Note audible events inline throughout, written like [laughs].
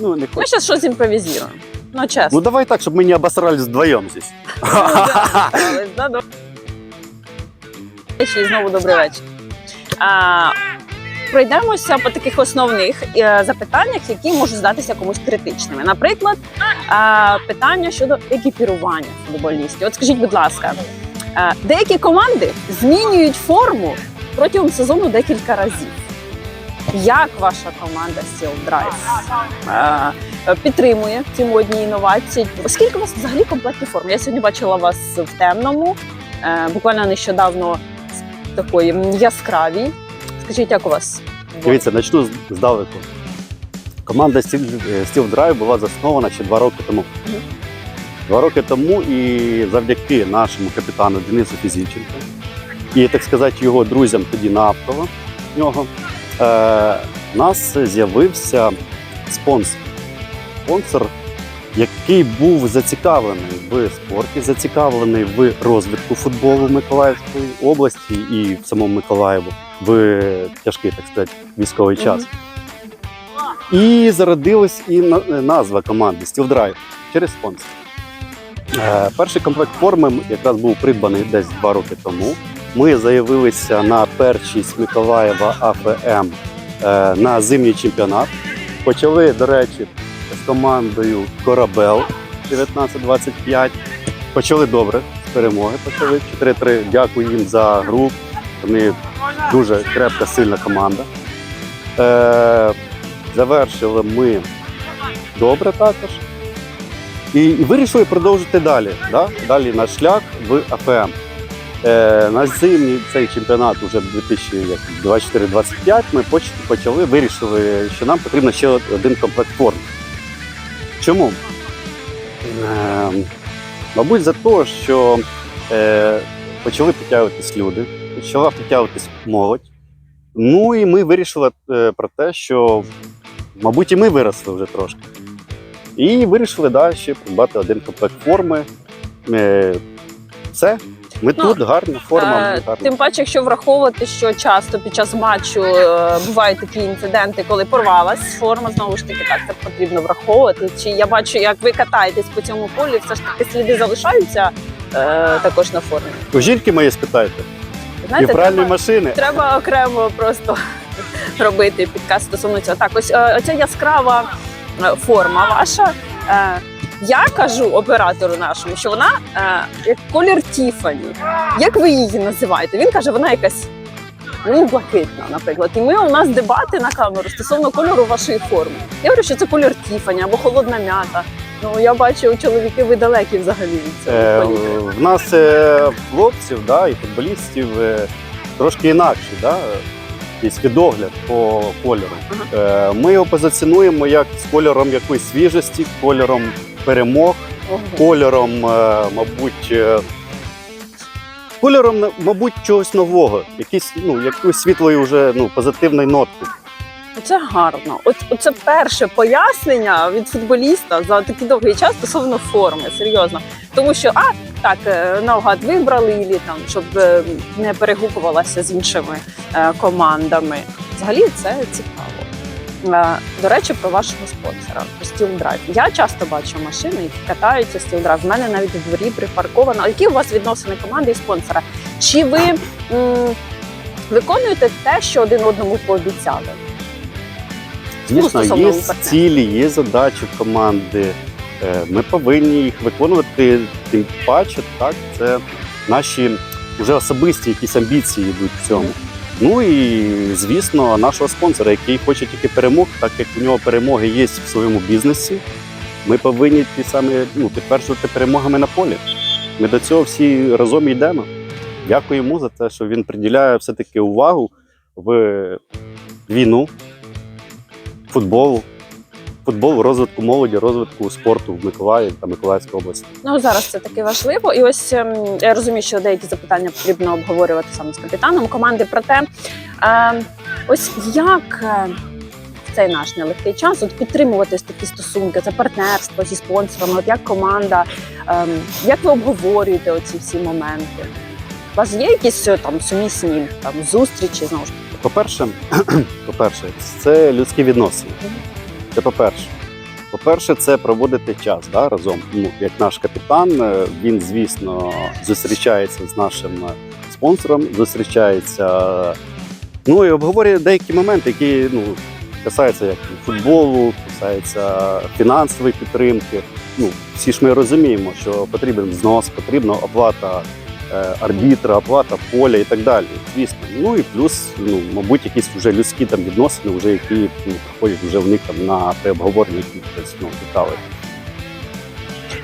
Ну, не Ми хочу. зараз щось імпровізуємо. Ну, чесно. Ну давай так, щоб мы не обосрались вдвоем здесь. Да, знову добрий вечір. А, пройдемося по таких основних е, запитаннях, які можуть здатися комусь критичними. Наприклад, а, питання щодо екіпірування футболістів. От скажіть, будь ласка, е, деякі команди змінюють форму протягом сезону декілька разів. Як ваша команда Steel Drive е, підтримує ці модні інновації? Оскільки у вас взагалі комплектні форми? Я сьогодні бачила вас в темному, е, буквально нещодавно з такої яскравій. Скажіть, як у вас? Дивіться, почну з- здалеку. Команда Steel, е, Drive була заснована ще два роки тому. Два роки тому і завдяки нашому капітану Денису Фізіченку і, так сказати, його друзям тоді Нафтова, нього, е, у нас з'явився спонсор. Спонсор, який був зацікавлений в спорті, зацікавлений в розвитку футболу в Миколаївській області і в самому Миколаєву в тяжкий, так сказати, військовий час. І зародилась і назва команди Steel Drive через спонсор. Е, перший комплект форми якраз був придбаний десь два роки тому. Ми заявилися на першість Миколаєва АФМ е, на зимній чемпіонат. Почали, до речі, з командою Корабел 19-25. Почали добре з перемоги. Почали 4-3. Дякую їм за гру. Вони дуже крепка, сильна команда. Е, завершили ми добре також. І, вирішили продовжити далі. Да? Далі наш шлях в АФМ. Е, на зимній цей чемпіонат уже 2024-25 ми почали, вирішили, що нам потрібно ще один комплект форм. Чому? Е, мабуть, за те, що е, почали підтягуватись люди, почала підтягуватись молодь. Ну і ми вирішили про те, що, мабуть, і ми виросли вже трошки. І вирішили да, ще придбати один комплект форми. Е, все. Ми Ну, тут гарна форма. Е, гарна. Тим паче, якщо враховувати, що часто під час матчу е, бувають такі інциденти, коли порвалась форма, знову ж таки, так це потрібно враховувати. Чи я бачу, як ви катаєтесь по цьому полі, все ж таки сліди залишаються е, також на формі. У жінки мої спитайте. і Знаєте, пральної треба, машини. треба окремо просто [laughs] робити підказ стосовно цього. Так, ось е, оця яскрава е, форма ваша. е, Я кажу оператору нашому, що вона е, як колір Тіфані. Як ви її називаєте? Він каже, вона якась ну, блакитна, наприклад. І ми у нас дебати на камеру стосовно кольору вашої форми. Я говорю, що це колір Тіфані або холодна м'ята. Ну я бачу, чоловіки ви далекі взагалі від цього. Е, в нас е, хлопців да, і футболістів е, трошки інакший, да, є свідогляд по кольору. Е, ми його позиціонуємо як з кольором якоїсь свіжості, кольором перемог, кольором, е, мабуть, е, кольором, мабуть, чогось нового, якісь, ну, якоїсь світлої вже ну, позитивної нотки. Це гарно. От це перше пояснення від футболіста за такий довгий час стосовно форми. Серйозно, тому що а так е, наугад вибрали і там, щоб не перегукувалася з іншими е, командами. Взагалі це цікаво. Е, До речі, про вашого спонсора про Steel Drive. Я часто бачу машини, які катаються Steel Drive. У мене навіть у дворі припарковано. Які у вас відносини команди і спонсора? Чи ви м, виконуєте те, що один одному пообіцяли? Звісно, стосовно є цілі, є задачі команди. Е, Ми повинні їх виконувати. Тим паче, так це наші вже особисті якісь амбіції йдуть в цьому. Ну і звісно, нашого спонсора, який хоче тільки перемог, так як у нього перемоги є в своєму бізнесі. Ми повинні ті самі ну, підтверджувати перемогами на полі. Ми до цього всі разом йдемо. Дякую йому за те, що він приділяє все-таки увагу в війну, футболу, футболу, розвитку молоді, розвитку спорту в Миколаїві та Миколаївській області. Ну зараз це таки важливо. І ось ем, я розумію, що деякі запитання потрібно обговорювати саме з капітаном команди. Проте е, ось як е, в цей наш нелегкий час от підтримувати такі стосунки, це партнерство зі спонсорами. От як команда, ем, як ви обговорюєте оці всі моменти? У вас є якісь е, там сумісні там зустрічі знову ж таки? По-перше, [clears throat] по-перше, це людські відносини. Це по-перше. По-перше, це проводити час да, разом. Ну, як наш капітан, е, він, звісно, зустрічається з нашим е, спонсором, зустрічається, ну і обговорює деякі моменти, які ну, касаються як футболу, касаються фінансової підтримки. Ну, всі ж ми розуміємо, що потрібен знос, потрібна оплата арбітра, оплата поля і так далі. Звісно. Ну і плюс, ну, мабуть, якісь вже людські там відносини, вже які ну, проходять вже в них там на при обговоренні якихось ну, деталей.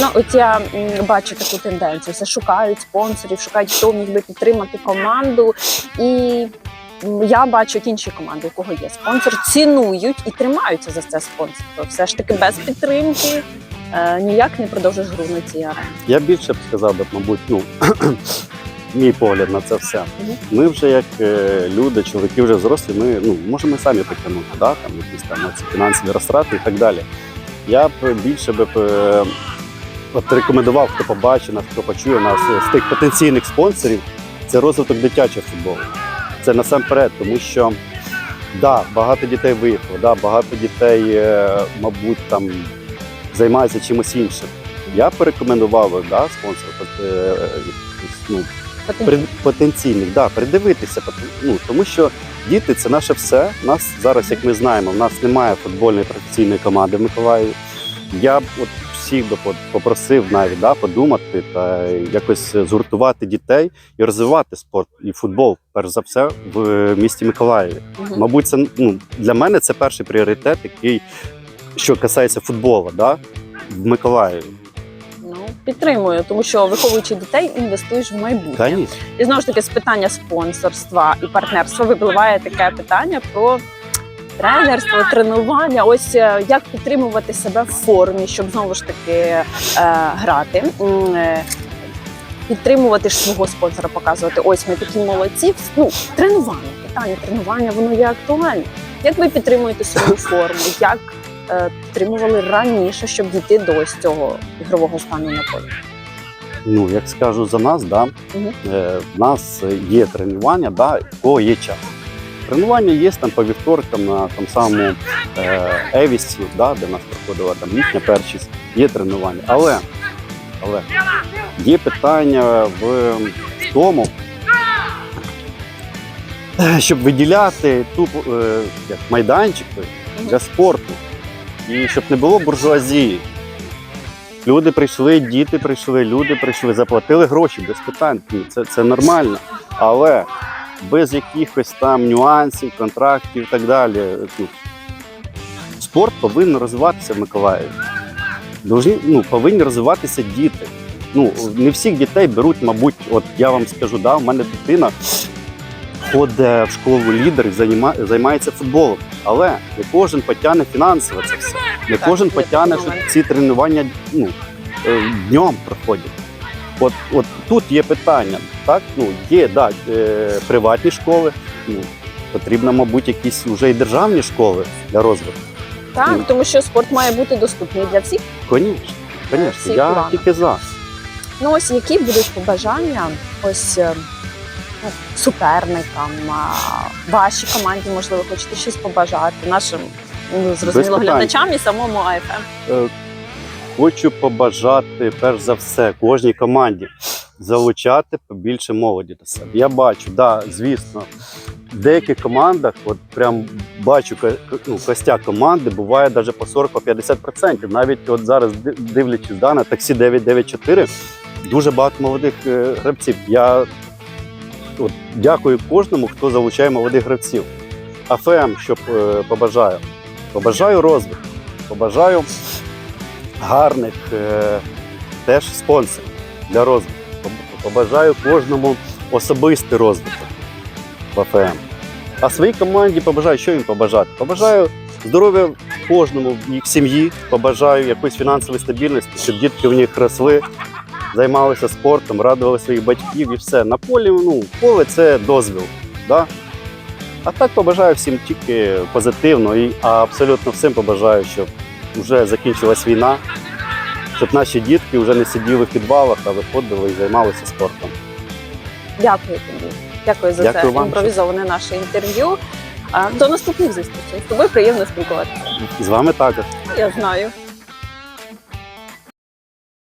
Ну, от я м, бачу таку тенденцію. Все шукають спонсорів, шукають, хто міг би підтримати команду. І я бачу, як інші команди, у кого є спонсор, цінують і тримаються за це спонсорство. Все ж таки без підтримки е, ніяк не продовжиш гру на цій арені. Я більше б сказав би, мабуть, ну [clears throat] мій погляд на це все. Ми вже як е, люди, чоловіки вже зрослі, ми ну можемо самі потягнути, да? там якісь там оці фінансові розтрати і так далі. Я б більше би е, от рекомендував, хто побачить нас, хто почує нас з тих потенційних спонсорів, це розвиток дитячого футболу. Це насамперед, тому що да, багато дітей виїхало, да, багато дітей, е, мабуть, там займаються чимось іншим. Я б порекомендував да, спонсор, е, ну, потенційних, да, придивитися, ну, тому що діти це наше все. У нас зараз, як ми знаємо, в нас немає футбольної професійної команди в Миколаєві. Я б от всіх би попросив навіть да, подумати та якось згуртувати дітей і розвивати спорт і футбол, перш за все, в місті Миколаєві. Мабуть, це ну для мене це перший пріоритет, який що касається футболу, да, в Миколаєві. Ну, підтримую, тому що виховуючи дітей, інвестуєш в майбутнє. Конечно. І знову ж таки, з питання спонсорства і партнерства випливає таке питання про тренерство, тренування. Ось е, як підтримувати себе в формі, щоб знову ж таки е, грати. М, е, Підтримувати ж свого спонсора, показувати, ось ми такі молодці. Ну, тренування, питання тренування, воно є актуальне. Як ви підтримуєте свою форму? Як підтримували раніше, щоб дійти до ось цього ігрового стану на полі? Ну, як скажу за нас, да, Мгм. е, в нас є тренування, да, кого є час. Тренування є там по вівторкам на там самому е, Евісі, да, де нас проходила там їхня першість, є тренування. Але, але є питання в тому, е, щоб виділяти ту е, як майданчики для спорту. І щоб не було буржуазії. Люди прийшли, діти прийшли, люди прийшли, заплатили гроші без питань. Це, це нормально. Але без якихось там нюансів, контрактів і так далі. Ну, спорт повинен розвиватися в Миколаєві. Ну, повинні розвиватися діти. Ну, не всіх дітей беруть, мабуть, от я вам скажу, да, у мене дитина ходить в школу лідер і займа- займається футболом. Але не кожен потягне фінансово це все. Не кожен потягне, що ці тренування ну, е, днем проходять. От, от тут є питання. Так? Ну, є да, е, приватні школи, ну, потрібно, мабуть, якісь вже і державні школи для розвитку. Так, Ну. тому що спорт має бути доступний для всіх. Звісно, я планах. тільки за. Ну ось які будуть побажання ось е, ну, суперникам, вашій команді, можливо, хочете щось побажати нашим ну, зрозуміло глядачам і самому АФМ. Е, Хочу побажати, перш за все, кожній команді залучати побільше молоді до себе. Я бачу, да, звісно, в деяких командах, от прям бачу ну, костяк команди, буває навіть по 40-50%. Навіть от зараз дивлячись да, на таксі 994, дуже багато молодих е, гравців. Я от, дякую кожному, хто залучає молодих гравців. АФМ, що е, побажаю. Побажаю розвитку, побажаю гарних е, теж спонсорів для розвитку. Побажаю кожному особистий розвиток в АФМ. А своїй команді побажаю, що їм побажати? Побажаю здоров'я кожному в їх сім'ї, побажаю якоїсь фінансової стабільності, щоб дітки в них росли, займалися спортом, радували своїх батьків і все. На полі, ну, поле це дозвіл. Да? А так побажаю всім тільки позитивно і абсолютно всім побажаю, щоб вже закінчилась війна, щоб наші дітки вже не сиділи в підвалах, а виходили і займалися спортом. Дякую тобі. Дякую за Дякую це вам, імпровізоване наше інтерв'ю. А, До наступних зустрічей. З тобою приємно спілкуватися. З вами також. Я знаю.